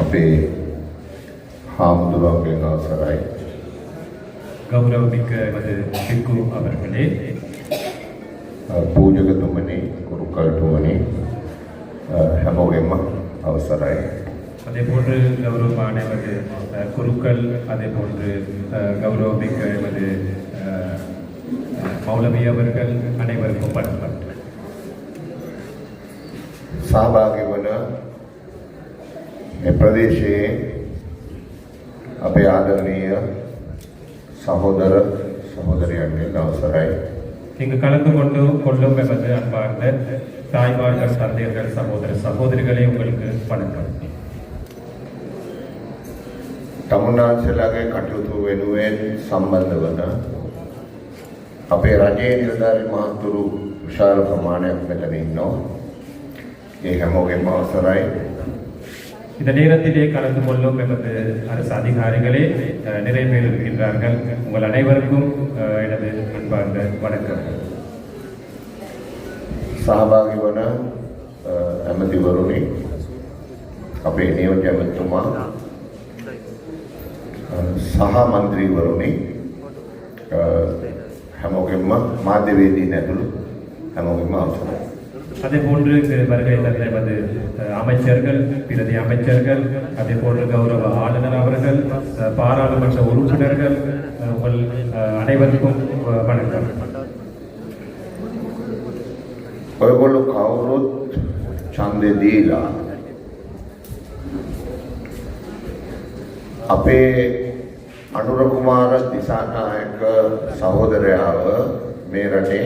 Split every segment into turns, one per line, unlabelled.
අපේ හාමුදුරුවන්ගෙන් අවසරයි
கௌரவமிக்க எமது பிக்கு அவர்களே
පූජකතුමනි කුරුකල්තුමනි හැමෝගෙන්ම අවසරයි
அதே போன்று கௌரவமான எமது அஹ், குருக்கள் அதே போன்று அஹ், கௌரவமிக்க எமது அஹ், மௌலவி அவர்கள் அனைவருக்கும் வணக்கம்
සහභාගි වන මේ ප්‍රදේශයේ අපේ ආදරණීය සහෝදර සහෝදරියන්ගෙන් අවසරයි
இங்கு கலந்து கொண்டு கொள்ளும் எமது அன்பார்ந்த தாய்மார்கள் தந்தையர்கள் சகோதர சகோதரிகளே உங்களுக்கு வணக்கம்
තමුන්නාන්සේලාගේ කටයුතු වෙනුවෙන් සම්බන්ධ වන අපේ රජයේ නිලධාරී මහතුරු විශාල ප්‍රමාණයක් මෙතන ඉන්නවා. ඒ හැමෝගෙම අවසරයි.
இந்த நேரத்திலே கலந்து கொள்ளும் எமது அரசு அதிகாரிகளே அஹ், நிறைய பேர் இருக்கின்றார்கள் உங்கள் அனைவருக்கும் அஹ், எனது அன்பார்ந்த வணக்கம்
සහභාගි වන අ, ඇමතිවරුනි අපේ නියෝජ්‍ය ඇමතිතුමා අ, සහ මන්ත්‍රීවරුනි අ, හැමෝගෙන්ම මාධ්‍යවේදීන් ඇතුළු හැමෝගෙන්ම අවසරයි.
அதே போன்று இங்கு வருகை தந்த எமது அஹ், அமைச்சர்கள் பிரதி அமைச்சர்கள் அதே போன்று கௌரவ ஆளுநர் அவர்கள் அஹ், பாராளுமன்ற உறுப்பினர்கள் அஹ், உங்கள் அஹ், அனைவருக்கும் அஹ், வணக்கம்
ඔයගොල්ලෝ කවුරුත් ඡන්දේ දීලා අපේ අනුර කුමාර දිසානායක සහෝදරයාව මේ රටේ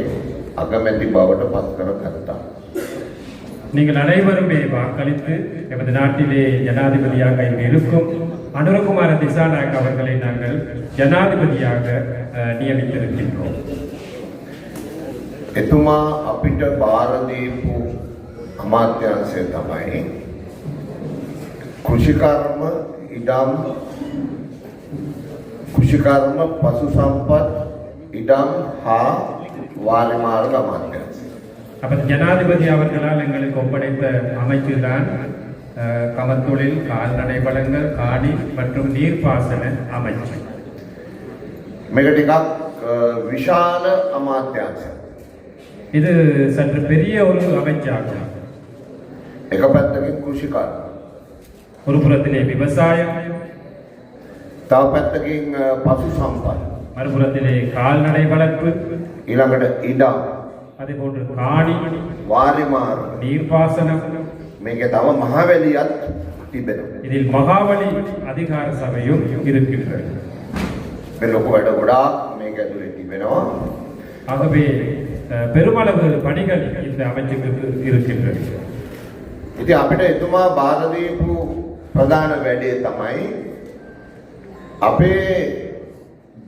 අගමැති බවට පත් කරගත්තා.
நீங்கள் அனைவருமே வாக்களித்து எமது நாட்டிலே ஜனாதிபதியாக இங்கு இருக்கும் அனுரகுமார திசாநாயக் அவர்களை நாங்கள் ஜனாதிபதியாக அஹ், நியமித்திருக்கின்றோம்
එතුමා අපිට බාර දීපු අමාත්‍යාංශය තමයි කෘෂිකර්ම ඉඩම් කෘෂිකර්ම පසු සම්පත් ඉඩම් හා වාරිමාර්ග අමාත්‍යාංශය.
அப்போ ஜனாதிபதி அவர்களால் எங்களுக்கு ஒப்படைத்த அமைச்சு தான் கமத்தொழில் கால்நடை வளங்கள் காணி மற்றும் நீர்ப்பாசன அமைச்சு.
மெகடிகா விஷால அமாத்தியாசம்.
இது சற்று பெரிய ஒரு அமைச்சாகும்.
எகபத்தகின் குஷிகால்
ஒரு புறத்திலே விவசாயம்
தவபத்தகின் பசு சாம்பார்
மறுபுறத்திலே கால்நடை வளர்ப்பு
இலங்கட இடம்.
அதே போன்று காணி
වාරිමාර්ග
நீர்ப்பாசனம்
මේක තව මහවැලියත් තිබෙනවා.
இதில் மகாவலி அதிகார சபையும் இருக்கின்றது
මේ ලොකු වැඩ ගොඩාක් මේක ඇතුලේ තිබෙනවා.
ஆகவே அஹ், பெருமளவு பணிகள் இந்த அமைச்சுக்கு இருக்கின்றது
ඉතින් අපිට එතුමා බාර දීපු ප්‍රධාන වැඩේ තමයි අපේ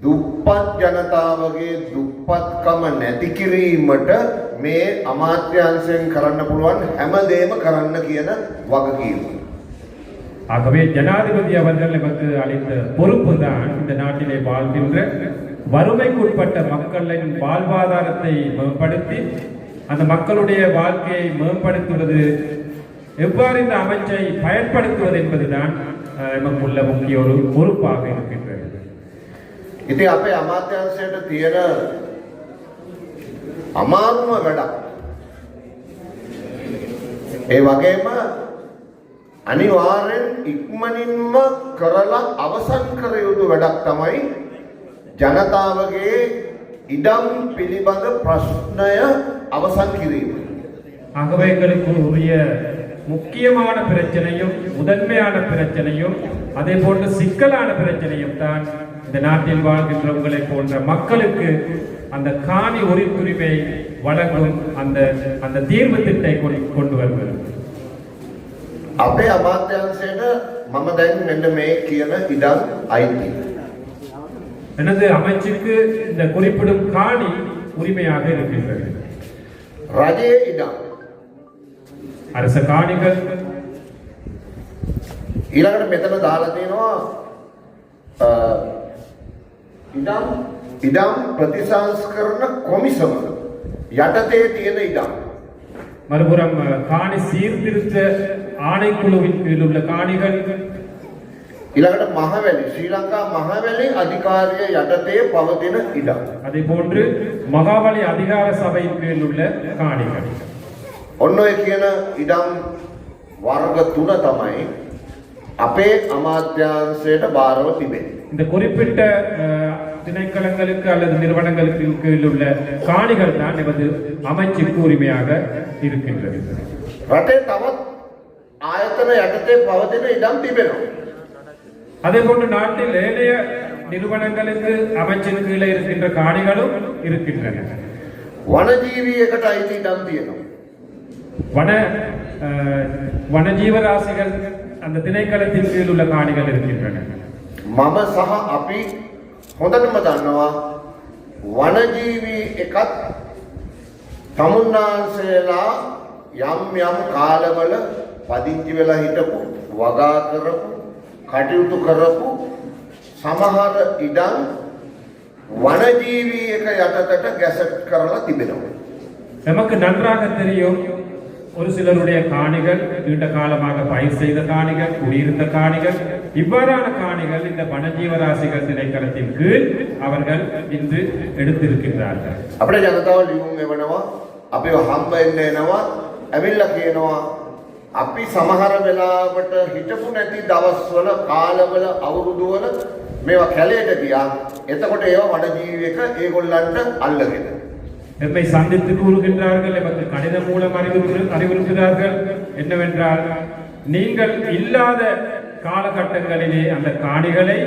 දුප්පත් ජනතාවගේ දුප්පත්කම නැති කිරීමට මේ අමාත්‍යාංශයෙන් කරන්න පුළුවන් හැමදේම කරන්න කියන වගකීම.
ஆகவே ஜனாதிபதி அவர்கள் நமக்கு அளித்த பொறுப்பு தான் இந்த நாட்டிலே வாழ்கின்ற வறுமைக்குட்பட்ட மக்களின் வாழ்வாதாரத்தை மேம்படுத்தி அந்த மக்களுடைய வாழ்க்கையை மேம்படுத்துவது எவ்வாறு இந்த அமைச்சை பயன்படுத்துவது என்பதுதான் அஹ், நமக்குள்ள முக்கிய ஒரு பொறுப்பாக இருக்கின்றது
ඉතින් අපේ අමාත්‍යාංශයට තියෙන අමාරුම වැඩක්. ඒ වගේම අනිවාර්යෙන් ඉක්මනින්ම කරලා අවසන් කර යුතු වැඩක් තමයි ජනතාවගේ ඉඩම් පිළිබඳ ප්‍රශ්නය අවසන් කිරීම.
ஆகவே எங்களுக்கு உரிய முக்கியமான பிரச்சனையும் முதன்மையான பிரச்சனையும் அதே போன்று சிக்கலான பிரச்சனையும் தான் இந்த நாட்டில் வாழ்கின்ற உங்களை போன்ற மக்களுக்கு அந்த காணி உரிமை வழங்கும் அந்த அந்த தீர்வு திட்டை கொண்டு- கொண்டு வருவது
අපේ අමාත්‍යංශයට මම දැන් මෙන්න මේ කියන ඉඩම් අයිති.
எனது அமைச்சுக்கு இந்த குறிப்பிடும் காணி உரிமையாக இருக்கின்றது
රජයේ ඉඩම්
அரச காணிகள்
ඊළඟට මෙතන දාලා තියෙනවා අ, ඉඩම් ඉඩම් ප්‍රතිසංස්කරණ කොමිසම යටතේ තියෙන ඉඩම්
மறுபுறம் அஹ், காணி சீர்திருத்த ஆணைக்குழுவின் கீழ் உள்ள காணிகள்
ඊළඟට මහවැලි ශ්‍රී ලංකා මහවැලි අධිකාරිය යටතේ පවතින ඉඩම්.
அதே போன்று மகாவலி அதிகார சபையின் கீழ் உள்ள காணிகள்
ඔන්න ඔය කියන ඉඩම් වර්ග තුන තමයි අපේ අමාත්‍යාංශයට භාරව තිබෙන්නේ.
இந்த குறிப்பிட்ட அஹ், திணைக்களங்களுக்கு அல்லது நிறுவனங்களுக்கு கீழ் உள்ள காணிகள் தான் எமது அமைச்சுக்கு உரிமையாக இருக்கின்றது
රටේ තවත් ආයතන යටතේ පවතින ඉඩම් තිබෙනවා.
அதே போன்று நாட்டில் ஏனைய நிறுவனங்களுக்கு அமைச்சின் கீழே இருக்கின்ற காணிகளும் இருக்கின்றன
වනජීවීයකට අයිති ඉඩම් තියෙනවා.
வன அஹ், வனஜீவராசிகள் அந்த திணைக்களத்தின் கீழ் உள்ள காணிகள் இருக்கின்றன
මම සහ අපි හොඳටම දන්නවා වනජීවී එකත් තමුන්නාන්සේලා යම් යම් කාලවල පදිංචි වෙලා හිටපු වගා කරපු කටයුතු කරපු සමහර ඉඩම් වනජීවී එක යටතට ගැසට් කරලා තිබෙනවා.
நமக்கு நன்றாக தெரியும் ஒரு சிலருடைய காணிகள் நீண்ட காலமாக பயிர் செய்த காணிகள் குடியிருந்த காணிகள் இவ்வாறான காணிகள் இந்த வனஜீவராசிகள் திணைக்களத்தின் கீழ் அவர்கள் இன்று எடுத்திருக்கின்றார்கள்
අපේ ජනතාව ලියුම් එවනවා අපිව හම්බ වෙන්න එනවා ඇවිල්ලා කියනවා අපි සමහර වෙලාවට හිටපු නැති දවස්වල කාලවල අවුරුදුවල මේවා කැලේට ගියා එතකොට ඒවා වනජීවියක ඒගොල්ලන්ට අල්ලගෙන
எம்மை சந்தித்து கூறுகின்றார்கள் எமக்கு கடிதம் மூலம் அறிவுறு அறிவுறுகிறார்கள் என்னவென்றால் நீங்கள் இல்லாத காலகட்டங்களிலே அந்த காணிகளை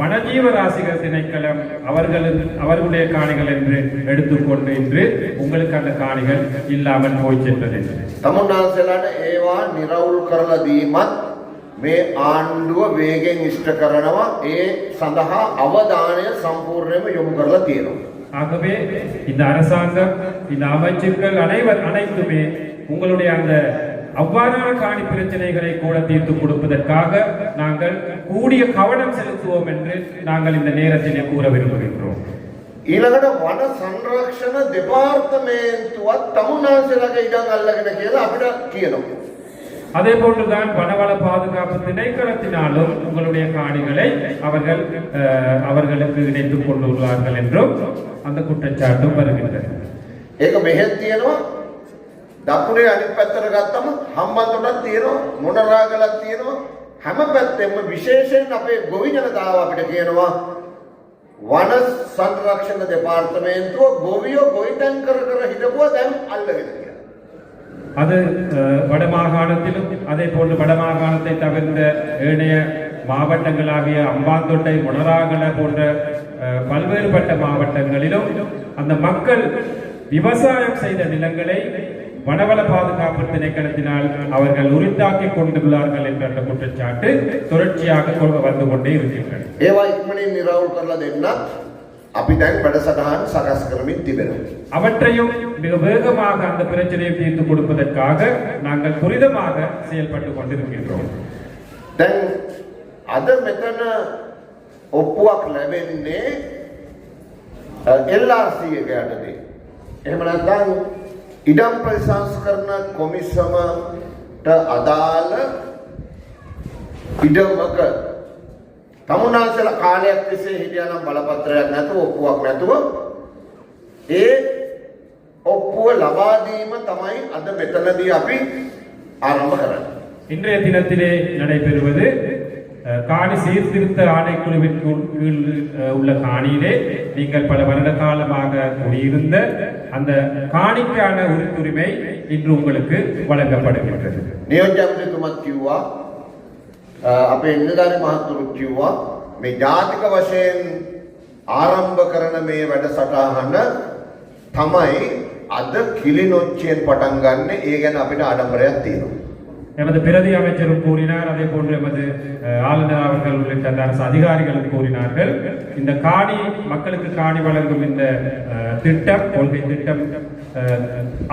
வனஜீவராசிகள் திணைக்களம் அவர்கள் அவர்களுடைய காணிகள் என்று எடுத்துக்கொண்டு இன்று உங்களுக்கு அந்த காணிகள் இல்லாமல் போய் சென்றது என்று
තමුන්නාන්සේලාට ඒවා නිරවුල් කරලා දීමත් මේ ආණ්ඩුව වේගෙන් ඉෂ්ට කරනවා ඒ සඳහා අවධානය සම්පූර්ණයෙන්ම යොමු කරලා තියෙනවා
ஆகவே இந்த அரசாங்கம் இந்த அமைச்சர்கள் அனைவர் அனைத்துமே உங்களுடைய அந்த அவ்வாறான காணி பிரச்சனைகளை கூட தீர்த்து கொடுப்பதற்காக நாங்கள் கூடிய கவனம் செலுத்துவோம் என்று நாங்கள் இந்த நேரத்திலே கூற விரும்புகின்றோம்
ඊළඟට වන සංරක්ෂණ දෙපාර්තමේන්තුවත් තමුන්නාන්සේලාගේ ඉඩම් අල්ලගෙන කියලා අපිට කියනවා
அதே போன்றுதான் வனவள பாதுகாப்பு திணைக்களத்தினாலும் உங்களுடைய காணிகளை அவர்கள் அஹ், அவர்களுக்கு இணைத்துக் கொண்டுள்ளார்கள் என்றும் அந்த குற்றச்சாட்டும் வருகின்றது
ඒක මෙහෙත් තියෙනවා දකුණේ අනිත් පැත්තට ගත්තම හම්බන්තොටත් තියෙනවා මොනරාගලක් තියෙනවා හැම පැත්තෙම විශේෂයෙන් අපේ ගොවි ජනතාව අපිට කියනවා වන සංරක්ෂණ දෙපාර්තමේන්තුව ගොවියෝ ගොවිතැන් කර කර හිටපුවා දැන් අල්ලගෙන කියලා.
அது அஹ், வடமாகாணத்திலும் அதே போன்று வடமாகாணத்தை தவிர்ந்த ஏனைய மாவட்டங்களாகிய அம்பாந்தோட்டை மொனராகல போன்ற அஹ், பல்வேறுபட்ட மாவட்டங்களிலும் அந்த மக்கள் விவசாயம் செய்த நிலங்களை வனவள பாதுகாப்பு திணைக்களத்தினால் அவர்கள் உரித்தாக்கி கொண்டுள்ளார்கள் என்ற அந்த குற்றச்சாட்டு தொடர்ச்சியாக கொண்டு வந்து கொண்டே இருக்கின்றன
ඒවා ඉක්මනින් නිරවුල් කරලා දෙන්න අපි දැන් වැඩසටහන් සකස් කරමින් තිබෙනවා.
அவற்றையும் மிக வேகமாக அந்த பிரச்சனையை தீர்த்து கொடுப்பதற்காக நாங்கள் துரிதமாக செயல்பட்டு கொண்டிருக்கின்றோம்
දැන් අද මෙතන ඔප්පුවක් ලැබෙන්නේ LRC එක යටතේ. එහෙම නැත්නම් ඉඩම් ප්‍රතිසංස්කරණ කොමිසමට අදාළ ඉඩමක තමුන්නාන්සලා කාලයක් තිස්සේ හිටියා නම් බලපත්‍රයක් නැතුව ඔප්පුවක් නැතුව ඒ ඔප්පුව ලබා දීම තමයි අද මෙතනදී අපි ආරම්භ කරන්නේ.
இன்றைய தினத்திலே நடைபெறுவது அஹ், காணி சீர்திருத்த ஆணைக்குழுவின் கீழ் கீழ், அஹ், உள்ள காணியிலே நீங்கள் பல வருட காலமாக குடியிருந்த அந்த காணிக்கான உரிமை இன்று உங்களுக்கு வழங்கப்படுகின்றது
නියෝජ්‍ය ඇමතිතුමත් කිව්වා අ, අපේ නිලධාරි මහත්තුරුත් කිව්වා මේ ජාතික වශයෙන් ආරම්භ කරන මේ වැඩසටහන තමයි අද කිලිනොච්චියෙන් පටන් ගන්න ඒ ගැන අපිට ආඩම්බරයක් තියෙනවා.
எமது பிரதி அமைச்சரும் கூறினார் அதே போன்று எமது அஹ், ஆளுநர் அவர்கள் உள்ளிட்ட அந்த அரசு அதிகாரிகளும் கூறினார்கள் இந்த காணி மக்களுக்கு காணி வழங்கும் இந்த அஹ், திட்டம் கொள்கை திட்டம் அஹ்,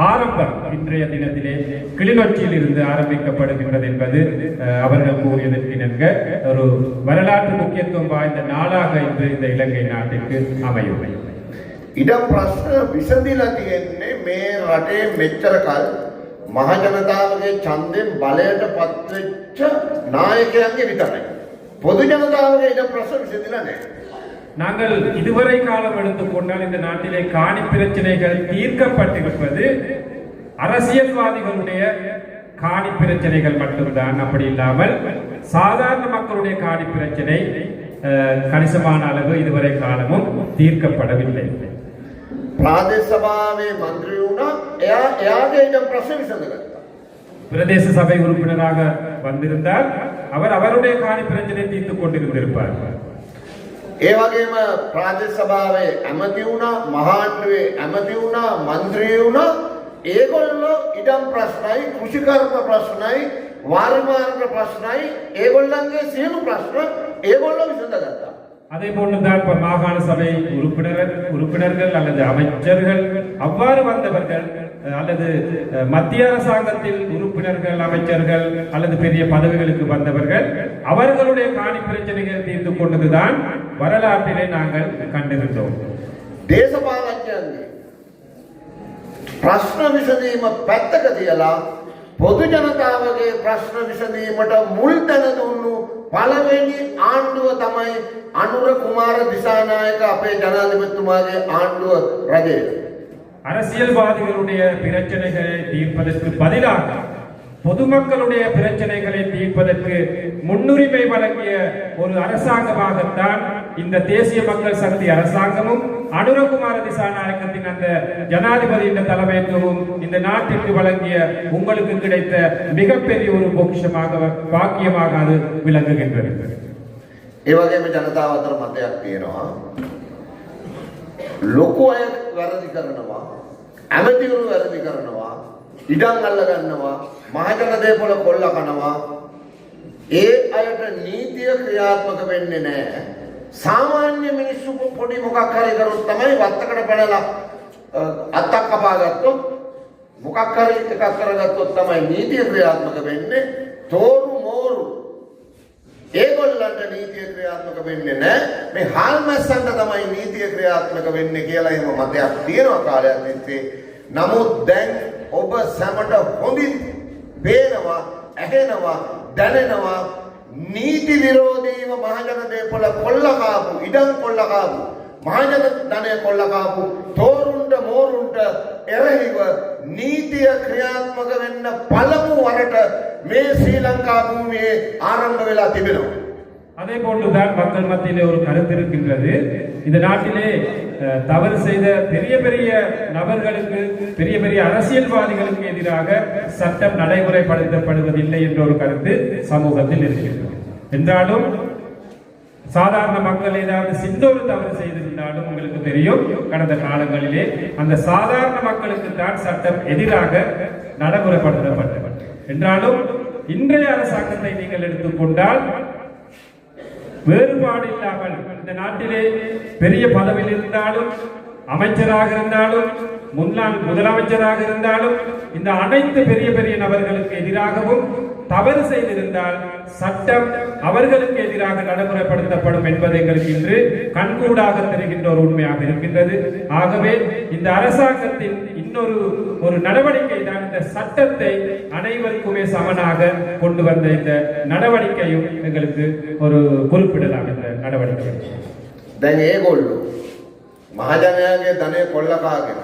ஆரம்பம் இன்றைய தினத்திலே கிளிநொச்சியில் இருந்து ஆரம்பிக்கப்படுகின்றது என்பது அஹ், அவர்கள் கூறியதற்கு இணங்க ஒரு வரலாற்று முக்கியத்துவம் வாய்ந்த நாளாக இன்று இந்த இலங்கை நாட்டிற்கு அமையும்
ඉඩම් ප්‍රශ්න විසඳිලා තියෙන්නේ මේ රටේ මෙච්චර කල් මහජනතාවගේ ඡන්දයෙන් බලයට පත්වෙච්ච නායකයන්ගේ විතරයි. පොදු ජනතාවගේ ඉඩ ප්‍රශ්න විසඳිලා නැහැ.
நாங்கள் இதுவரை காலம் எடுத்துக்கொண்டால் இந்த நாட்டிலே காணி பிரச்சனைகள் தீர்க்கப்பட்டிருப்பது அரசியல்வாதிகளுடைய காணி பிரச்சனைகள் மட்டும்தான் அப்படி இல்லாமல் சாதாரண மக்களுடைய காணி பிரச்சனை அஹ், கணிசமான அளவு இதுவரை காலமும் தீர்க்கப்படவில்லை
ප්‍රාදේශ සභාවේ මන්ත්‍රී වුණා එයා එයාගේ ඉඩ ප්‍රශ්න විසඳගත්තා.
பிரதேச சபை உறுப்பினராக வந்திருந்தால் அவர் அவருடைய காணி பிரச்சனை தீர்த்துக் கொண்டிருந்திருப்பார்
ඒ වගේම ප්‍රාදේශ සභාවේ ඇමති වුණා මහාණ්ඩුවේ ඇමති වුණා මන්ත්‍රී වුණා ඒගොල්ලෝ ඉඩම් ප්‍රශ්නයි කෘෂිකර්ම ප්‍රශ්නයි වාරිමාර්ග ප්‍රශ්නයි ඒගොල්ලන්ගේ සියලු ප්‍රශ්න ඒගොල්ලෝ විසඳගත්තා.
அதே போன்றுதான் இப்ப மாகாண சபை உறுப்பினர்கள் உறுப்பினர்கள் அல்லது அமைச்சர்கள் அவ்வாறு வந்தவர்கள் அல்லது மத்திய அரசாங்கத்தில் உறுப்பினர்கள் அமைச்சர்கள் அல்லது பெரிய பதவிகளுக்கு வந்தவர்கள் அவர்களுடைய காணி பிரச்சனைகள் தீர்ந்து கொண்டதுதான் வரலாற்றிலே நாங்கள் கண்டிருந்தோம்.
దేశపాలన్యాన్ని ప్రశ్న విషదీమ పెద్ద ජනතාවගේ ප්‍රශ්න විසඳීමට මුල් තැන දුන්නු පළවෙනි ආණ්ඩුව තමයි අනුර කුමාර දිසානායක අපේ ජනාධිපතිතුමාගේ ආණ්ඩුව රජය.
அரசியல்வாதிகளுடைய பிரச்சனைகளை தீர்ப்பதற்கு பதிலாக பொதுமக்களுடைய பிரச்சனைகளை தீர்ப்பதற்கு முன்னுரிமை வழங்கிய ஒரு அரசாங்கமாகத்தான் இந்த தேசிய மக்கள் சக்தி அரசாங்கமும் அனுரகுமார திசாநாயக்கத்தின் அந்த ஜனாதிபதியின் தலைமைத்துவம் இந்த நாட்டிற்கு வழங்கிய உங்களுக்கு கிடைத்த மிகப்பெரிய ஒரு பொக்கிஷமாக பாக்கியமாக அது விளங்குகின்றது
ඒ වගේම ජනතාව අතර මතයක් තියෙනවා. ලොකු අය වැරදි කරනවා. ඇමතිවරු වැරදි කරනවා. ඉඩම් අල්ල ගන්නවා. මහජන දේපොළ කොල්ල කනවා. ඒ අයට නීතිය ක්‍රියාත්මක වෙන්නේ නැහැ. සාමාන්‍ය මිනිස්සු පොඩි මොකක් හරි කරොත් තමයි වත්තකට පැනලා අ, අත්තක් කපා ගත්තොත් මොකක් හරි එකක් කරගත්තොත් තමයි නීතිය ක්‍රියාත්මක වෙන්නේ. තෝරු මෝරු ඒගොල්ලන්ට නීතිය ක්‍රියාත්මක වෙන්නේ නැහැ. මේ හාල්මැස්සන්ට තමයි නීතිය ක්‍රියාත්මක වෙන්නේ කියලා එහෙම මතයක් තියෙනවා කාලයක් තිස්සේ. නමුත් දැන් ඔබ සැමට හොඳින් පේනවා, ඇහෙනවා, දැනෙනවා නීති විරෝධීව මහජන දේපොළ කොල්ල කාපු, ඉඩම් කොල්ල කාපු, මහජන ධනය කොල්ල කාපු තෝරුන්ට මෝරුන්ට එරෙහිව නීතිය ක්‍රියාත්මක වෙන්න පළමු වරට මේ ශ්‍රී ලංකා භූමියේ ආරම්භ වෙලා තිබෙනවා.
அதே போன்றுதான் மக்கள் மத்தியிலே ஒரு கருத்து இருக்கின்றது. இந்த நாட்டிலே தவறு செய்த பெரிய பெரிய நபர்களுக்கு பெரிய பெரிய அரசியல்வாதிகளுக்கு எதிராக சட்டம் நடைமுறைப்படுத்தப்படுவதில்லை என்ற ஒரு கருத்து சமூகத்தில் இருக்கின்றது. என்றாலும் சாதாரண மக்கள் ஏதாவது சின்ன ஒரு தவறு செய்திருந்தாலும் உங்களுக்கு தெரியும் கடந்த காலங்களிலே அந்த சாதாரண மக்களுக்கு தான் சட்டம் எதிராக நடைமுறைப்படுத்தப்பட்டது. என்றாலும் இன்றைய அரசாங்கத்தை நீங்கள் எடுத்துக்கொண்டால் வேறுபாடு இல்லாமல் இந்த நாட்டிலே பெரிய பதவியில் இருந்தாலும் அமைச்சராக இருந்தாலும் முன்னாள் முதலமைச்சராக இருந்தாலும் இந்த அனைத்து பெரிய பெரிய நபர்களுக்கு எதிராகவும் தவறு செய்திருந்தால் சட்டம் அவர்களுக்கு எதிராக நடைமுறைப்படுத்தப்படும் என்பது எங்களுக்கு இன்று கண்கூடாக தெரிகின்ற ஒரு உண்மையாக இருக்கின்றது. ஆகவே இந்த அரசாங்கத்தின் இன்னொரு ஒரு நடவடிக்கை தான் இந்த சட்டத்தை அனைவருக்குமே சமனாக கொண்டு வந்த இந்த நடவடிக்கையும் எங்களுக்கு ஒரு குறிப்பிடலாம் இந்த நடவடிக்கை.
දැන් ඒගොල්ලෝ මහජනයාගේ ධනය කොල්ලකාගෙන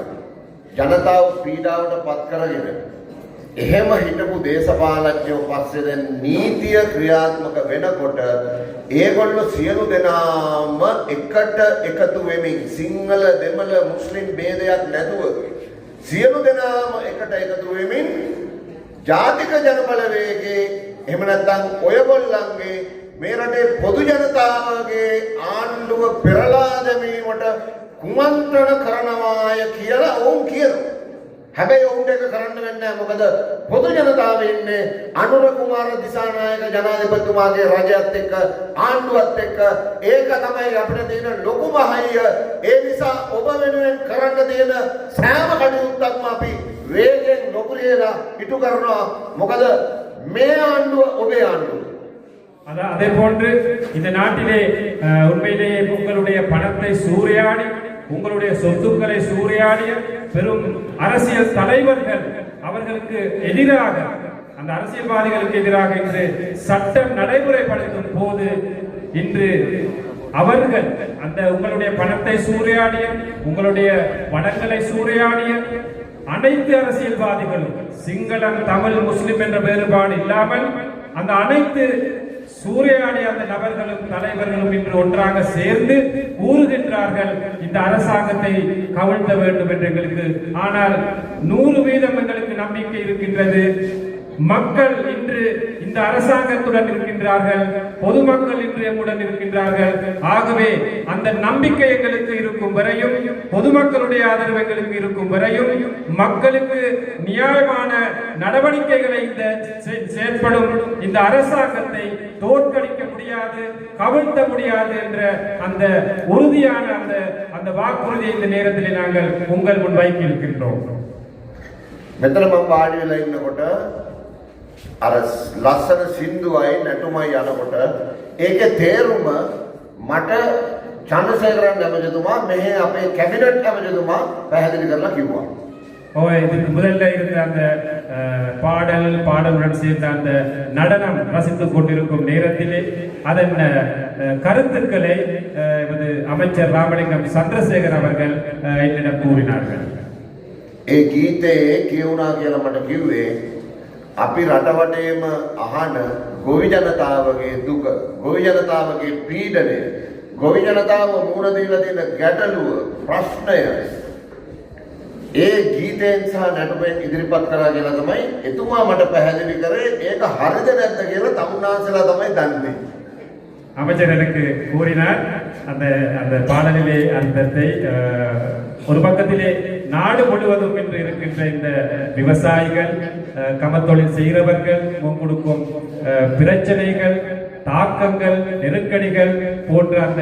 ජනතාව පීඩාවට පත් කරගෙන එහෙම හිටපු දේශපාලඥයෝ පස්සේ දැන් නීතිය ක්‍රියාත්මක වෙනකොට ඒගොල්ලෝ සියලු දෙනාම එකට එකතු වෙමින් සිංහල දෙමළ මුස්ලිම් ભેදයක් නැතුව සියලු දෙනාම එකට එකතු වෙමින් ජාතික ජනබලවේගේ එහෙම නැත්නම් ඔයගොල්ලන්ගේ මේ රටේ පොදු ජනතාවගේ ආණ්ඩුව පෙරලා දැමීමට කුමන්ත්‍රණ කරනවාය කියලා ඔවුන් කියනවා. හැබැයි ඔවුන්ට ඒක කරන්න වෙන්නේ නැහැ. මොකද පොදු ජනතාව ඉන්නේ අනුර කුමාර දිසානායක ජනාධිපතිතුමාගේ රජයත් එක්ක ආණ්ඩුවත් එක්ක ඒක තමයි අපිට තියෙන ලොකුම හයිය. ඒ නිසා ඔබ වෙනුවෙන් කරන්න තියෙන සෑම කටයුත්තක්ම අපි වේගෙන් නොපුරියලා ඉටු කරනවා. මොකද මේ ආණ්ඩුව ඔබේ ආණ්ඩුව.
அதான் அதே போன்று இந்த நாட்டிலே அஹ், உண்மையிலேயே உங்களுடைய பணத்தை சூறையாடி உங்களுடைய சொத்துக்களை சூறையாடிய பெரும் அரசியல் தலைவர்கள் அவர்களுக்கு எதிராக அந்த அரசியல்வாதிகளுக்கு எதிராக இன்று சட்டம் நடைமுறைப்படுத்தும் போது இன்று அவர்கள் அந்த உங்களுடைய பணத்தை சூறையாடிய உங்களுடைய வளங்களை சூறையாடிய அனைத்து அரசியல்வாதிகளும் சிங்களம் தமிழ் முஸ்லிம் என்ற வேறுபாடு இல்லாமல் அந்த அனைத்து சூறையாடி அந்த நபர்களும் தலைவர்களும் இன்று ஒன்றாக சேர்ந்து கூறுகின்றார்கள் இந்த அரசாங்கத்தை கவிழ்த்த வேண்டும் என்று எங்களுக்கு. ஆனால் நூறு வீதம் எங்களுக்கு நம்பிக்கை இருக்கின்றது. மக்கள் இன்று இந்த அரசாங்கத்துடன் இருக்கின்றார்கள் பொதுமக்கள் இன்று எம்முடன் இருக்கின்றார்கள். ஆகவே அந்த நம்பிக்கை எங்களுக்கு இருக்கும் வரையும் பொதுமக்களுடைய ஆதரவு எங்களுக்கு இருக்கும் வரையும் மக்களுக்கு நியாயமான நடவடிக்கைகளை இந்த செயற்படும் இந்த அரசாங்கத்தை தோற்கடிக்க முடியாது கவிழ்த்த முடியாது என்ற அந்த உறுதியான அந்த அந்த வாக்குறுதியை இந்த நேரத்தில் நாங்கள் உங்கள் முன் வைக்கி இருக்கின்றோம்
மெத்தலமப்ப ஆடியோல இருந்த අර ලස්සන සින්දුවයි නැටුමයි යනකොට ඒකේ තේරුම මට චන්ද්‍රසේකරන් ඇමතිතුමා මෙහි අපේ කැබිනට් ඇමතිතුමා පැහැදිලි කරලා කිව්වා.
ஓ இதுக்கு முதல்ல இருந்த அந்த அஹ், பாடல் பாடலுடன் சேர்ந்த அந்த நடனம் ரசித்துக் கொண்டிருக்கும் நேரத்திலே அதன் அஹ், கருத்துக்களை அஹ், எமது அமைச்சர் ராமலிங்கம் சந்திரசேகர் அவர்கள் அஹ், என்னிடம் கூறினார்கள்
ඒ ගීතයේ කියවුණා කියලා මට කිව්වේ අපි රටවටේම අහන ගොවි ජනතාවගේ දුක, ගොවි ජනතාවගේ පීඩනය, ගොවි ජනතාව මුහුණ දීලා තියෙන ගැටලුව, ප්‍රශ්නය ඒ ගීතයෙන් සහ නැටුමෙන් ඉදිරිපත් කරා කියලා තමයි එතුමා මට පැහැදිලි කරේ ඒක හරිද නැද්ද කියලා තමුන්නාන්සලා තමයි දන්නේ.
அமைச்சர் எனக்கு கூறினார் அந்த அந்த பாடலிலே அர்த்தத்தை அஹ், ஒரு பக்கத்திலே நாடு முழுவதும் இன்று இருக்கின்ற இந்த விவசாயிகள் அஹ், கமத்தொழில் செய்கிறவர்கள் கொடுக்கும் அஹ், பிரச்சனைகள் தாக்கங்கள் நெருக்கடிகள் போன்ற அந்த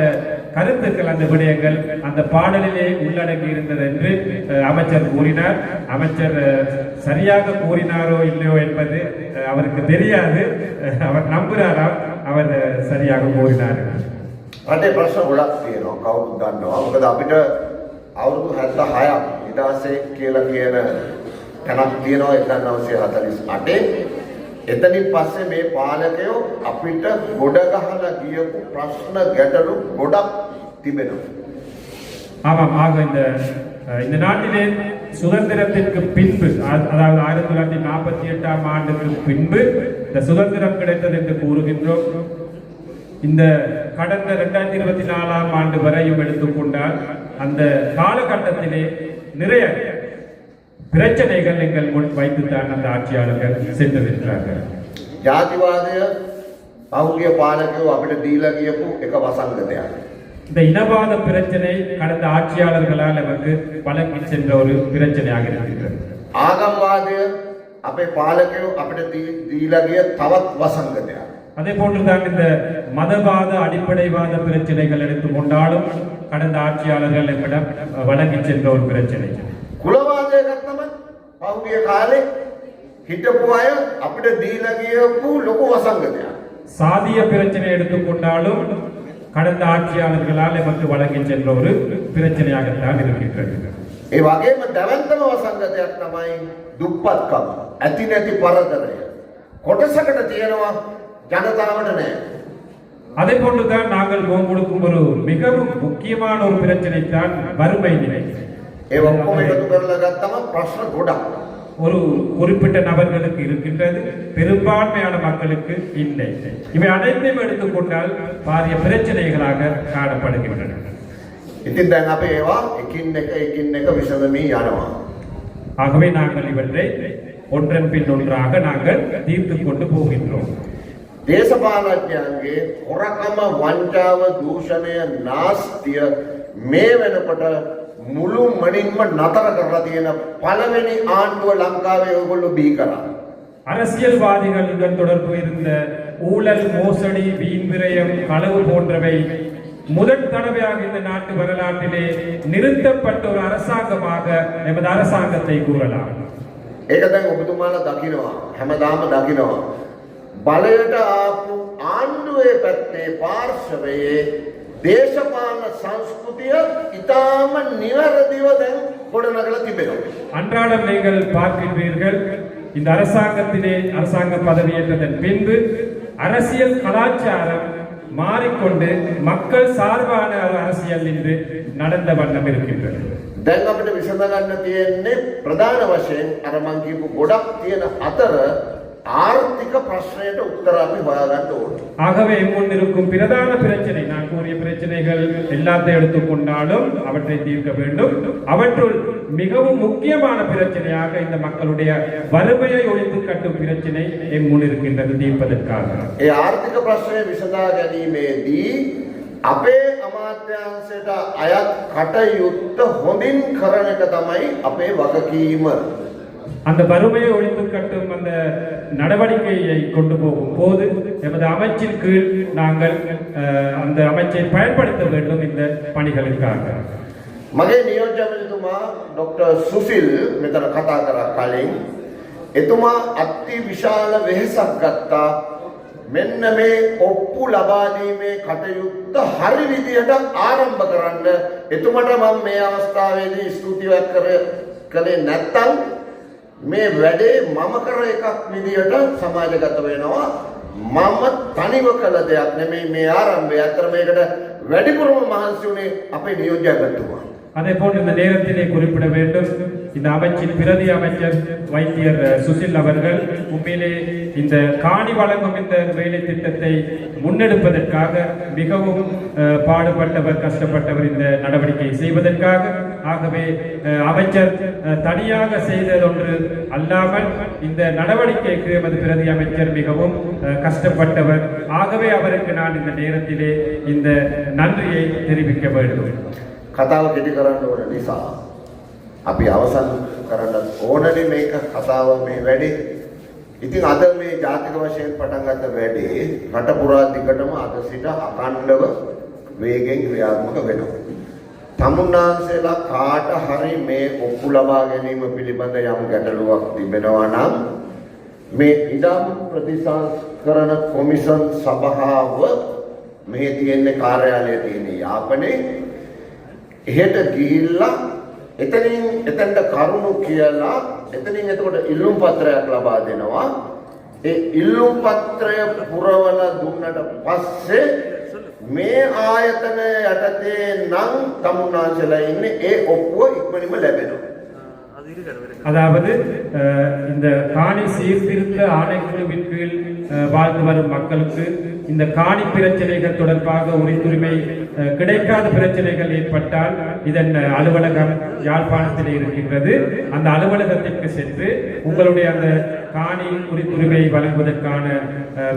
கருத்துக்கள் அந்த விடயங்கள் அந்த பாடலிலே உள்ளடங்கி இருந்தது என்று அஹ், அமைச்சர் கூறினார் அமைச்சர் அஹ், சரியாக கூறினாரோ இல்லையோ என்பது அஹ், அவருக்கு தெரியாது அஹ், அவர் நம்புகிறாராம் அவர் அஹ், சரியாக கூறினார்
රටේ ප්‍රශ්න ගොඩක් තියෙනවා කවුරුත් දන්නවා. මොකද අපිට අවුරුදු 76ක් නිදහසේ කියලා කියන තැනක් තියෙනවා 1948. එතනින් පස්සේ මේ පාලකයෝ අපිට ගොඩ ගහලා ගියපු ප්‍රශ්න ගැටලු ගොඩක් තිබෙනවා.
ஆமாம் ஆக இந்த அஹ், இந்த நாட்டிலே சுதந்திரத்திற்கு பின்பு அ- அதாவது ஆயிரத்தி தொள்ளாயிரத்தி நாற்பத்தி எட்டாம் ஆண்டுக்கு பின்பு இந்த சுதந்திரம் கிடைத்தது என்று கூறுகின்றோம் இந்த கடந்த இரண்டாயிரத்தி இருபத்தி நாலாம் ஆண்டு வரையும் எடுத்துக்கொண்டால் அந்த காலகட்டத்திலே நிறைய பிரச்சனைகள் எங்கள் முன் வைத்துத்தான் அந்த ஆட்சியாளர்கள் சென்றிருக்கிறார்கள்
ජාතිවාදය පෞද්ගලික පාලකයෝ අපිට දීලා ගියපු එක වසංගතයක්.
இந்த இனவாத பிரச்சனை கடந்த ஆட்சியாளர்களால் நமக்கு வழங்கி சென்ற ஒரு பிரச்சனையாக இருக்கின்றது
ආගම්වාදය අපේ පාලකයෝ අපිට දී- දීලා ගිය තවත් වසංගතයක්.
அதே போன்றுதான் இந்த மதவாத அடிப்படைவாத பிரச்சனைகள் எடுத்துக்கொண்டாலும் கடந்த ஆட்சியாளர்கள் நம்மிடம் வழங்கி சென்ற ஒரு பிரச்சனை
කුලවාදය ගත්තම පෞද්ගලික කාලේ හිටපු අය අපිට දීලා ගියපු ලොකු වසංගතයක්.
சாதிய பிரச்சனை எடுத்துக்கொண்டாலும் கடந்த ஆட்சியாளர்களால் எமக்கு வழங்கி சென்ற ஒரு பிரச்சனையாகத்தான் இருக்கின்றது
ඒ වගේම දැවැන්තම වසංගතයක් තමයි දුප්පත්කම. ඇති නැති පරතරය. කොටසකට තියෙනවා ජනතාවට නෑ.
அதே போன்றுதான் நாங்கள் முகம் கொடுக்கும் ஒரு மிகவும் முக்கியமான ஒரு பிரச்சனை தான் வறுமை நிலை
ඒ ඔක්කොම එකතු කරලා ගත්තම ප්‍රශ්න ගොඩක්.
ஒரு குறிப்பிட்ட நபர்களுக்கு இருக்கின்றது பெரும்பான்மையான மக்களுக்கு இல்லை இவை அனைத்தையும் எடுத்துக்கொண்டால் பாரிய பிரச்சனைகளாக காணப்படுகின்றன
ඉතින් දැන් අපි ඒවා එකින් එක එකින් එක විසඳමී යනවා.
ஆகவே நாங்கள் இவற்றை ஒன்றன் பின் ஒன்றாக நாங்கள் தீர்த்து கொண்டு போகின்றோம்
දේශපාලඥයන්ගේ හොරකම වංචාව දූෂණය නාස්තිය මේ වෙනකොට මුළු මනින්ම නතර කරලා තියෙන පළවෙනි ආණ්ඩුව ලංකාවේ ඔයගොල්ලෝ බිහි කරා.
அரசியல்வாதிகளுடன் தொடர்பு இருந்த ஊழல் மோசடி வீண் விரயம் களவு போன்றவை முதல் தடவையாக இந்த நாட்டு வரலாற்றிலே நிறுத்தப்பட்ட ஒரு அரசாங்கமாக எமது அரசாங்கத்தை கூறலாம்
ඒක දැන් ඔබතුමාලා දකිනවා හැමදාම දකිනවා. බලයට ආපු ආණ්ඩුවේ පැත්තේ පාර්ශවයේ දේශපාලන සංස්කෘතිය ඉතාම නිවැරදිව දැන් ගොඩනගලා තිබෙනවා.
அன்றாடம் நீங்கள் பார்க்கின்றீர்கள் இந்த அரசாங்கத்திலே அரசாங்க பதவியேற்றதன் பின்பு அரசியல் கலாச்சாரம் மாறிக்கொண்டு மக்கள் சார்பான ஒரு அரசியல் இன்று நடந்த வண்ணம் இருக்கின்றது
දැන් අපිට විසඳගන්න තියෙන්නේ ප්‍රධාන වශයෙන් අර මං කියපු ගොඩක් තියෙන අතර ආර්ථික ප්‍රශ්නයට උත්තර අපි හොයාගන්න ඕනේ.
ஆகவே முன் இருக்கும் பிரதான பிரச்சனை நான் கூறிய பிரச்சனைகள் எல்லாத்தையும் எடுத்துக்கொண்டாலும் அவற்றை தீர்க்க வேண்டும் அவற்றுள் மிகவும் முக்கியமான பிரச்சனையாக இந்த மக்களுடைய வறுமையை ஒழித்து கட்டும் பிரச்சனை எம் முன் இருக்கின்றது தீர்ப்பதற்காக
ඒ ආර්ථික ප්‍රශ්නය විසඳා ගැනීමේදී අපේ අමාත්‍යංශයට අයත් කටයුත්ත හොඳින් කරන එක තමයි අපේ වගකීම.
அந்த வறுமையை ஒழித்து கட்டும் அந்த நடவடிக்கையை கொண்டு போகும் போது எமது அமைச்சின் கீழ் நாங்கள் அஹ், அந்த அமைச்சை பயன்படுத்த வேண்டும் இந்த பணிகளுக்காக
මගේ නියෝජ්‍යමතුමා ඩොක්ටර් සුසිල් මෙතන කතා කරා කලින් එතුමා අති විශාල වෙහෙසක් ගත්තා මෙන්න මේ ඔප්පු ලබා දීමේ කටයුත්ත හරි විදියට ආරම්භ කරන්න එතුමට මම මේ අවස්ථාවේදී ස්තුතියක් කර කළේ නැත්තම් මේ වැඩේ මම කර එකක් විදියට සමාජගත වෙනවා. මම තනිව කළ දෙයක් නෙමෙයි මේ ආරම්භය. අතර මේකට වැඩිපුරම මහන්සි වුණේ අපේ නියෝජ්‍යකතුමා
அதே போல் இந்த நேரத்திலே குறிப்பிட வேண்டும். இந்த அமைச்சின் பிரதி அமைச்சர் வைத்தியர் சுசில் அவர்கள் உண்மையிலே இந்த காணி வழங்கும் இந்த வேலை திட்டத்தை முன்னெடுப்பதற்காக மிகவும் அஹ், பாடுபட்டவர் கஷ்டப்பட்டவர் இந்த நடவடிக்கையை செய்வதற்காக. ஆகவே அஹ், அமைச்சர் தனியாக செய்ததொன்று அல்லாமல் இந்த நடவடிக்கைக்கு எமது பிரதி அமைச்சர் மிகவும் அஹ், கஷ்டப்பட்டவர். ஆகவே அவருக்கு நான் இந்த நேரத்திலே இந்த நன்றியை தெரிவிக்க வேண்டும்.
කතාව කෙටි කරන්න ඕන නිසා අපි අවසන් කරන්න ඕනනේ මේක කතාව මේ වැඩේ. ඉතින් අද මේ ජාතික වශයෙන් පටන් ගත්ත වැඩේ රට පුරා දිගටම අද සිට අඛණ්ඩව වේගෙන් ක්‍රියාත්මක වෙනවා. තමුන්නාන්සේලා කාට හරි මේ ඔප්පු ලබා ගැනීම පිළිබඳ යම් ගැටලුවක් තිබෙනවා නම් මේ ඉඩම් ප්‍රතිසංස්කරණ කොමිෂන් සභාව මෙහි තියෙන කාර්යාලය තියෙන යාපනයේ එහෙට ගිහිල්ලා එතනින් එතනට කරුණු කියලා එතනින් එතකොට ඉල්ලුම් පත්‍රයක් ලබා දෙනවා ඒ ඉල්ලුම් පත්‍රය පුරවල දුන්නට පස්සේ මේ ආයතන යටතේ නම් තමුන්නාන්සලා ඉන්නේ ඒ ඔප්පුව ඉක්මනින්ම ලැබෙනවා
அதாவது அஹ், இந்த காணி சீர்திருத்த ஆணைக்குழுவின் கீழ் அஹ், வாழ்ந்து வரும் மக்களுக்கு இந்த காணி பிரச்சனைகள் தொடர்பாக உரித்துரிமை அஹ், கிடைக்காத பிரச்சனைகள் ஏற்பட்டால் இதன் அலுவலகம் யாழ்ப்பாணத்தில் இருக்கின்றது. அந்த அலுவலகத்திற்கு சென்று உங்களுடைய அந்த காணி உரித்துரிமை வழங்குவதற்கான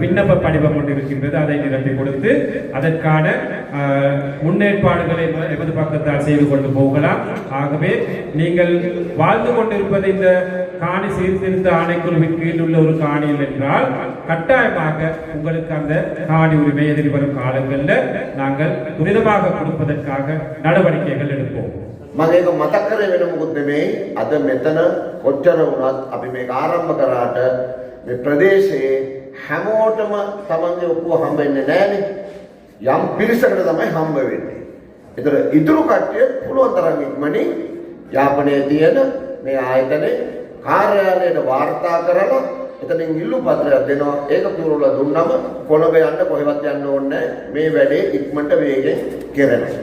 விண்ணப்ப படிவம் ஒன்று இருக்கின்றது. அதை நிரப்பி கொடுத்து அதற்கான முன்னேற்பாடுகளை எமது பக்கத்தால் செய்து கொண்டு போகலாம். ஆகவே நீங்கள் வாழ்ந்து கொண்டிருப்பது இந்த காணி சீர்திருத்த ஆணைக்குழுவின் கீழ் உள்ள ஒரு காணியில் என்றால் கட்டாயமாக உங்களுக்கு அந்த காணி உரிமை எதிர்வரும் காலங்களில் நாங்கள் துரிதமாக கொடுப்பதற்காக நடவடிக்கைகள் எடுப்போம்
මම ඒක මතක් කරේ වෙන මොකුත් නෙමෙයි අද මෙතන කොච්චර වුණත් අපි මේක ආරම්භ කරාට මේ ප්‍රදේශයේ හැමෝටම තමන්ගේ ඔප්පුව හම්බ වෙන්නේ නැහනේ යම් පිරිසකට තමයි හම්බ වෙන්නේ. ඒතර ඉතුරු කට්ටිය පුළුවන් තරම් ඉක්මනින් යාපනයේ තියෙන මේ ආයතනයේ කාර්යාලයට වාර්තා කරලා එතනින් ඉල්ලුම් පත්‍රයක් දෙනවා ඒක පුරවලා දුන්නම කොළඹ යන්න කොහෙවත් යන්න ඕනේ නැහැ. මේ වැඩේ ඉක්මනට වේගෙන් කෙරෙනවා.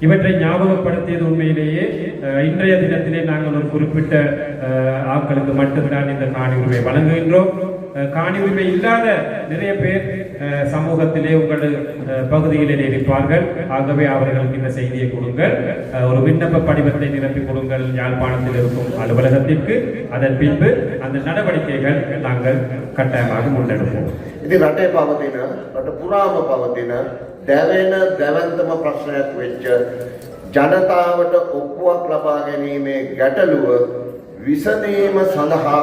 இவற்றை ஞாபகப்படுத்தியது உண்மையிலேயே அஹ், இன்றைய தினத்திலே நாங்கள் ஒரு குறிப்பிட்ட அஹ், ஆட்களுக்கு மட்டும்தான் இந்த காணி உரிமை வழங்குகின்றோம் அஹ், காணி உரிமை இல்லாத நிறைய பேர் அஹ், சமூகத்திலே உங்கள் அஹ், பகுதிகளிலே இருப்பார்கள் ஆகவே அவர்களுக்கு இந்த செய்தியை கொடுங்கள் அஹ், ஒரு விண்ணப்ப படிவத்தை நிரப்பி கொடுங்கள் யாழ்ப்பாணத்தில் இருக்கும் அலுவலகத்திற்கு அதன் பின்பு அந்த நடவடிக்கைகள் நாங்கள் கட்டாயமாக முன்னெடுப்போம்
ඉතින් රටේ පවතින රට පුරාම පවතින දැවෙන දැවන්තම ප්‍රශ්නයක් වෙච්ච ජනතාවට ඔප්පුවක් ලබා ගැනීමේ ගැටලුව විසඳීම සඳහා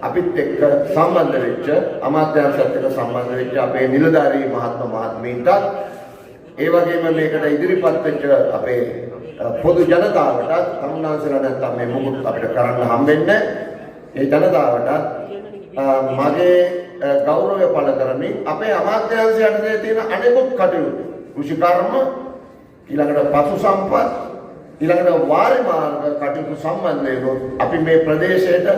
අපිත් එක්ක සම්බන්ධ වෙච්ච අමාත්‍යාංශත් එක්ක සම්බන්ධ වෙච්ච අපේ නිලධාරී මහත්ම මහත්මීන්ටත් ඒ වගේම මේකට ඉදිරිපත් වෙච්ච අපේ අ, පොදු ජනතාවටත් තමුන්නාන්සලා නැත්තම් මේ මුකුත් අපිට කරන්න හම්බෙන්නේ නැහැ. ඒ ජනතාවට අ, මගේ අ, ගෞරවය පළ කරමින් අපේ අමාත්‍යාංශය යටතේ තියෙන අනෙකුත් කටයුතු කෘෂිකර්ම ඊළඟට පශු සම්පත් ඊළඟට වාරි මාර්ග කටයුතු සම්බන්ධයෙන් අපි මේ ප්‍රදේශයට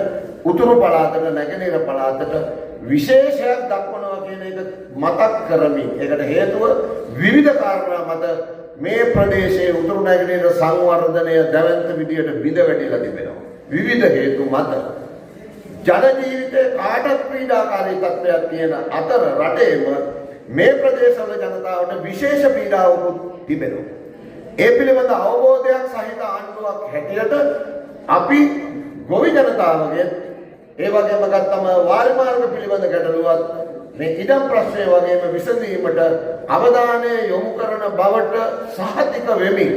උතුරු පළාතට නැගෙනහිර පළාතට විශේෂයක් දක්වනවා කියන එක මතක් කරමින් ඒකට හේතුව විවිධ කාරණා මත මේ ප්‍රදේශයේ උතුරු නැගෙනහිර සංවර්ධනය දැවැන්ත විදියට බිඳ වැටිලා තිබෙනවා. විවිධ හේතු මත. ජන ජීවිතේ කාටත් පීඩාකාරී තත්ත්වයක් තියෙන අතර රටේම මේ ප්‍රදේශවල ජනතාවට විශේෂ පීඩාවකුත් තිබෙනවා. ඒ පිළිබඳ අවබෝධයක් සහිත ආණ්ඩුවක් හැටියට අපි ගොවි ජනතාවගේ ඒ වගේම ගත්තම වාරි මාර්ග පිළිබඳ ගැටලුවත් මේ ඉඩම් ප්‍රශ්නය වගේම විසඳීමට අවධානය යොමු කරන බවට සහතික වෙමින්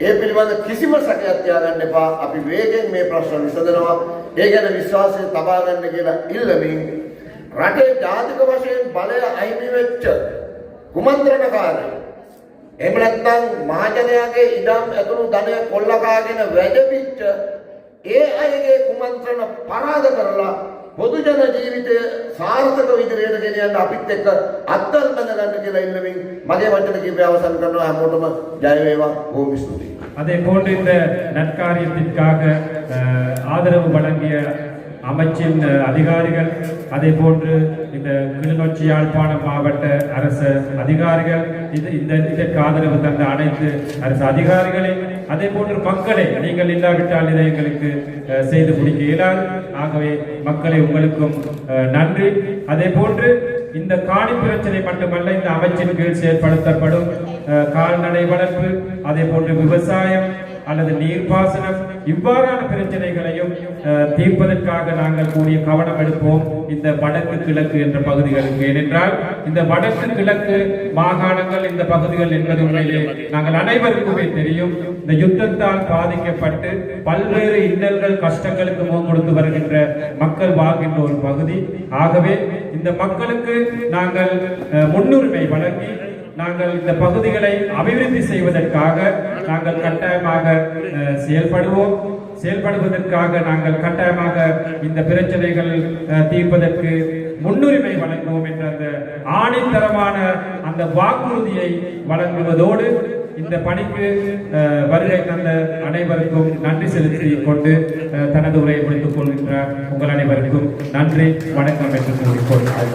ඒ පිළිබඳ කිසිම සැකයක් තියාගන්න එපා. අපි වේගෙන් මේ ප්‍රශ්න විසඳනවා. ඒ ගැන විශ්වාසය තබා ගන්න කියලා ඉල්ලමින් රටේ ජාතික වශයෙන් බලය අහිමි වෙච්ච කුමන්ත්‍රණකාරී එහෙම නැත්නම් මහජනයාගේ ඉඩම් ඇතුළු ධනය කොල්ලකාගෙන වැඩවිච්ච ඒ අයගේ කුමන්ත්‍රණ පරාද කරලා පොදු ජන ජීවිතය සාර්ථක විදිහට ගෙන යන්න අපිත් එක්ක අත්දැක බඳ ගන්න කියලා ඉල්ලමින් මගේ වචන කිපය අවසන් කරනවා හැමෝටම ජය වේවා බොහොම ස්තුතියි
அதே போன்று இந்த நற்காரியத்திற்காக அஹ், ஆதரவு வழங்கிய அமைச்சின் அஹ், அதிகாரிகள் அதே போன்று இந்த கிளிநொச்சி யாழ்ப்பாணம் மாவட்ட அரசு அதிகாரிகள் இது இந்த இதற்கு ஆதரவு தந்த அனைத்து அரசு அதிகாரிகளை அதே போன்று மக்களை நீங்கள் இல்லாவிட்டால் இதை எங்களுக்கு அஹ், செய்து முடிக்க இயலாது. ஆகவே மக்களை உங்களுக்கும் அஹ், நன்றி. அதே போன்று இந்த காணி பிரச்சனை மட்டுமல்ல இந்த அமைச்சின் கீழ் செயற்படுத்தப்படும் அஹ், கால்நடை வளர்ப்பு அதே போன்று விவசாயம் அல்லது நீர்ப்பாசனம் இவ்வாறான பிரச்சனைகளையும் தீர்ப்பதற்காக நாங்கள் கூடிய கவனம் எடுப்போம். இந்த வடக்கு கிழக்கு என்ற பகுதிகளுக்கு. ஏனென்றால் இந்த வடக்கு கிழக்கு மாகாணங்கள் இந்த பகுதிகள் என்பது உண்மையிலே நாங்கள் அனைவருக்குமே தெரியும். இந்த யுத்தத்தால் பாதிக்கப்பட்டு பல்வேறு இன்னல்கள் கஷ்டங்களுக்கு முகம் கொடுத்து வருகின்ற மக்கள் வாழ்கின்ற ஒரு பகுதி. ஆகவே இந்த மக்களுக்கு நாங்கள் முன்னுரிமை வழங்கி நாங்கள் இந்த பகுதிகளை அபிவிருத்தி செய்வதற்காக நாங்கள் கட்டாயமாக அஹ், செயல்படுவோம். செயல்படுவதற்காக நாங்கள் கட்டாயமாக இந்த பிரச்சனைகள் அஹ், தீர்ப்பதற்கு முன்னுரிமை வழங்குவோம் என்ற அந்த ஆணித்தரமான அந்த வாக்குறுதியை வழங்குவதோடு இந்த பணிக்கு அஹ், வருகை தந்த அனைவருக்கும் நன்றி செலுத்தி கொண்டு தனது உரையை முடித்துக் கொள்கின்றார் உங்கள் அனைவருக்கும் நன்றி வணக்கம் என்று கூறிக்கொள்கிறார்